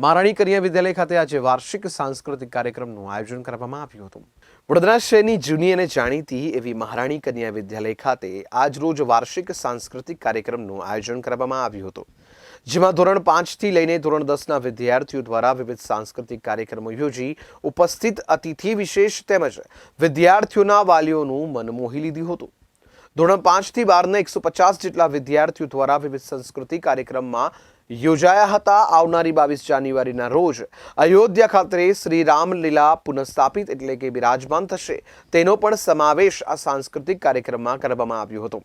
મહારાણી કન્યા વિદ્યાલય ખાતે આજે વાર્ષિક સાંસ્કૃતિક કાર્યક્રમનું આયોજન કરવામાં આવ્યું હતું. વડોદરા શહેરની જૂની અને જાણીતી એવી મહારાણી કન્યા વિદ્યાલય ખાતે આજરોજ વાર્ષિક સાંસ્કૃતિક કાર્યક્રમનું આયોજન કરવામાં આવ્યું હતું. જેમાં ધોરણ પાંચથી લઈને ધોરણ દસના વિદ્યાર્થીઓ દ્વારા વિવિધ સાંસ્કૃતિક કાર્યક્રમો યોજી ઉપસ્થિત અતિથિ વિશેષ તેમજ વિદ્યાર્થીઓના વાલીઓનું મન મોહી લીધું હતું. ધોરણ પાંચથી બારના એકસો પચાસ જેટલા વિદ્યાર્થીઓ દ્વારા વિવિધ સંસ્કૃતિ કાર્યક્રમમાં યોજાયા હતા આવનારી બાવીસ જાન્યુઆરીના રોજ. અયોધ્યા ખાતે શ્રી રામલીલા પુનઃસ્થાપિત એટલે કે બિરાજમાન થશે. તેનો પણ સમાવેશ આ સાંસ્કૃતિક કાર્યક્રમમાં કરવામાં આવ્યો હતો.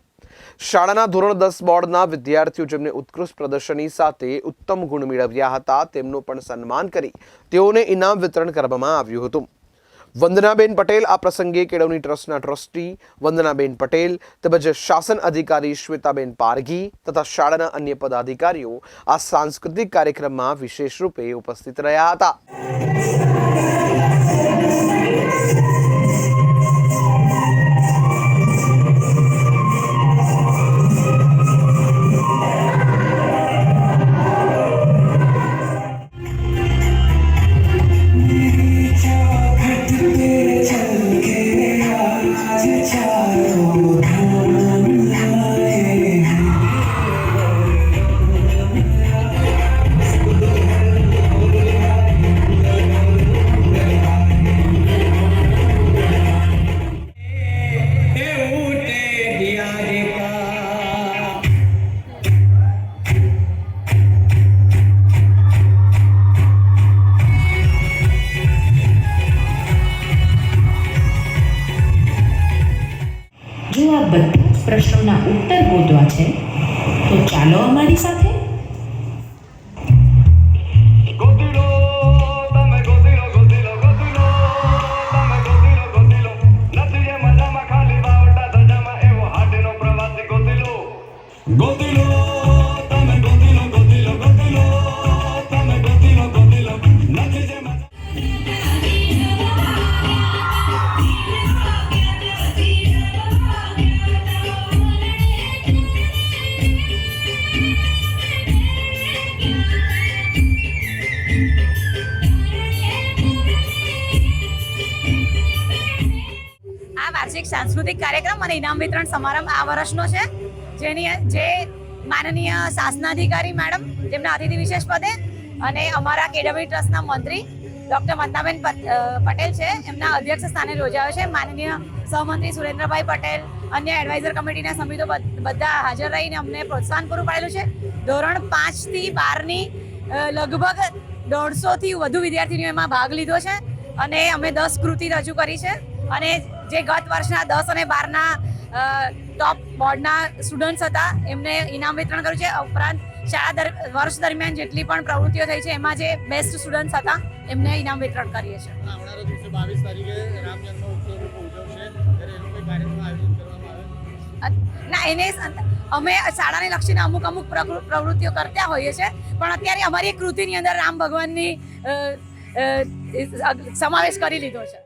શાળાના ધોરણ દસ બોર્ડના વિદ્યાર્થીઓ જેમને ઉત્કૃષ્ટ પ્રદર્શનની સાથે ઉત્તમ ગુણ મેળવ્યા હતા, તેમનું પણ સન્માન કરી તેઓને ઇનામ વિતરણ કરવામાં આવ્યું હતું. વંદનાબેન પટેલ આ પ્રસંગે કેળવણી ટ્રસ્ટના ટ્રસ્ટી વંદનાબેન પટેલ તેમજ શાસન અધિકારી શ્વેતાબેન પારઘી તથા શાળાના અન્ય પદાધિકારીઓ આ સાંસ્કૃતિક કાર્યક્રમમાં વિશેષ રૂપે ઉપસ્થિત રહ્યા હતા. બધા પ્રશ્નોના ઉત્તર ગોતવા છે. તો ચાલો અમારી સાથે વાર્ષિક સાંસ્કૃતિક કાર્યક્રમ અને ઇનામ વિતરણ સમારંભ આ વર્ષનો છે. જેની જે માનનીય શાસનાધિકારી મેડમ, જેમના અતિથિ વિશેષ પદે અને અમારા કેળવણી ટ્રસ્ટના મંત્રી ડૉક્ટર વંદનાબેન પટેલ છે. એમના અધ્યક્ષ સ્થાને યોજાયો છે. માનનીય સહમંત્રી સુરેન્દ્રભાઈ પટેલ, અન્ય એડવાઇઝર કમિટીના સમિતો બધા હાજર રહીને અમને પ્રોત્સાહન પૂરું પાડેલું છે. ધોરણ પાંચથી બારની લગભગ દોઢસોથી વધુ વિદ્યાર્થીનીઓ એમાં ભાગ લીધો છે અને અમે દસ કૃતિ રજૂ કરી છે. અને જે ગત વર્ષના દસ અને બારના ટોપ બોર્ડના સ્ટુડન્ટ્સ હતા એમને ઇનામ વિતરણ કર્યું છે. ઉપરાંત શાળા વર્ષ દરમિયાન જેટલી પણ પ્રવૃત્તિઓ થઈ છે એમાં જે બેસ્ટ સ્ટુડન્ટ્સ હતા એમને ઇનામ વિતરણ કરીએ છીએ. ના એને અમે શાળાને લક્ષીને અમુક અમુક પ્રવૃત્તિઓ કરતા હોઈએ છીએ. પણ અત્યારે અમારી કૃતિની અંદર રામ ભગવાનની સમાવેશ કરી લીધો છે.